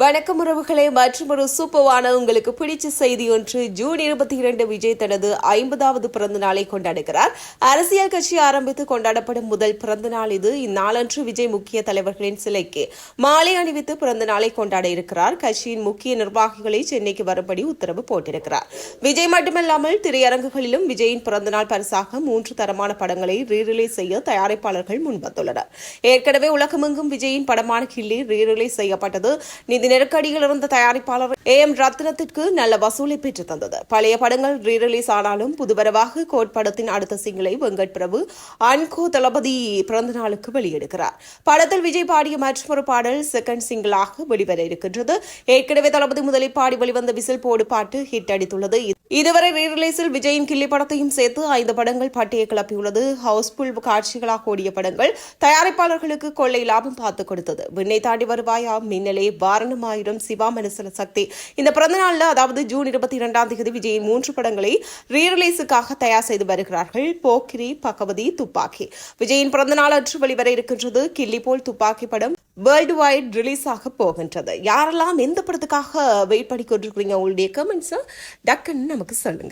வணக்கம் உறவுகளே மற்றும் ஒரு சூப்பரான உங்களுக்கு பிடிச்ச செய்தி ஒன்று. ஜூன் இருபத்தி இரண்டு விஜய் தனது ஐம்பதாவது பிறந்த நாளை கொண்டாடுகிறார். அரசியல் கட்சி ஆரம்பித்து கொண்டாடப்படும் முதல் பிறந்த நாள் இது. இந்நாளன்று விஜய் முக்கிய தலைவர்களின் சிலைக்கு மாலை அணிவித்து பிறந்த நாளை கொண்டாட இருக்கிறார். கட்சியின் முக்கிய நிர்வாகிகளை சென்னைக்கு வரும்படி உத்தரவு போட்டிருக்கிறார். விஜய் மட்டுமல்லாமல் திரையரங்குகளிலும் விஜயின் பிறந்தநாள் பரிசாக மூன்று தரமான படங்களை ரீரிலீஸ் செய்ய தயாரிப்பாளர்கள் முன்வந்துள்ளனர் ஏற்கனவே உலகமெங்கும் விஜயின் படமான கில்லி ரீரிலீஸ் செய்யப்பட்டது. நிதி நெருக்கடியில் இருந்த தயாரிப்பாளர் ஏ எம் ரத்னத்திற்கு நல்ல வசூலை பெற்று தந்தது. பழைய படங்கள் ரீ ரிலீஸ் ஆனாலும் புதுவரவாக கோட் படத்தின் அடுத்த சிங்கிளை வெங்கட் பிரபு அன்கோ தளபதி பிறந்த நாளுக்கு வெளியிடுகிறார். படத்தில் விஜய் பாடிய மற்றொரு பாடல் செகண்ட் சிங்கிளாக வெளிவர இருக்கின்றது. ஏற்கனவே தளபதி முதலில் பாடி வெளிவந்த விசில் போடு பாட்டு ஹிட் அடித்துள்ளது. இதுவரை ரீரிலீஸில் விஜயின் கிள்ளி படத்தையும் சேர்த்து ஐந்து படங்கள் பட்டியை கிளப்பியுள்ளது. ஹவுஸ்ஃபுல் காட்சிகளாக ஓடிய படங்கள் தயாரிப்பாளர்களுக்கு கொள்ளை லாபம் பார்த்து கொடுத்தது. விண்ணை தாண்டி வருவாயா? மின்னலே வாரணமாயிரம் சிவா மனசல சக்தி. இந்த பிறந்தநாளில் அதாவது ஜூன் இருபத்தி இரண்டாம் தேதி விஜயின் மூன்று படங்களை ரீரிலீஸுக்காக தயார் செய்து வருகிறார்கள் போக்கிரி பகவதி துப்பாக்கி. விஜயின் பிறந்தநாள் அற்று அன்று வெளிவர இருக்கின்றது கிள்ளி போல் துப்பாக்கி படம் வேர்ல்டு வைட் ரிலீஸ் ஆக போகின்றது. யாரெல்லாம் எந்த படத்துக்காக வெயிட் பண்ணி கொண்டிருக்கிறீங்க உங்களுடைய கமெண்ட்ஸை டக்குன்னு நமக்கு சொல்லுங்கள்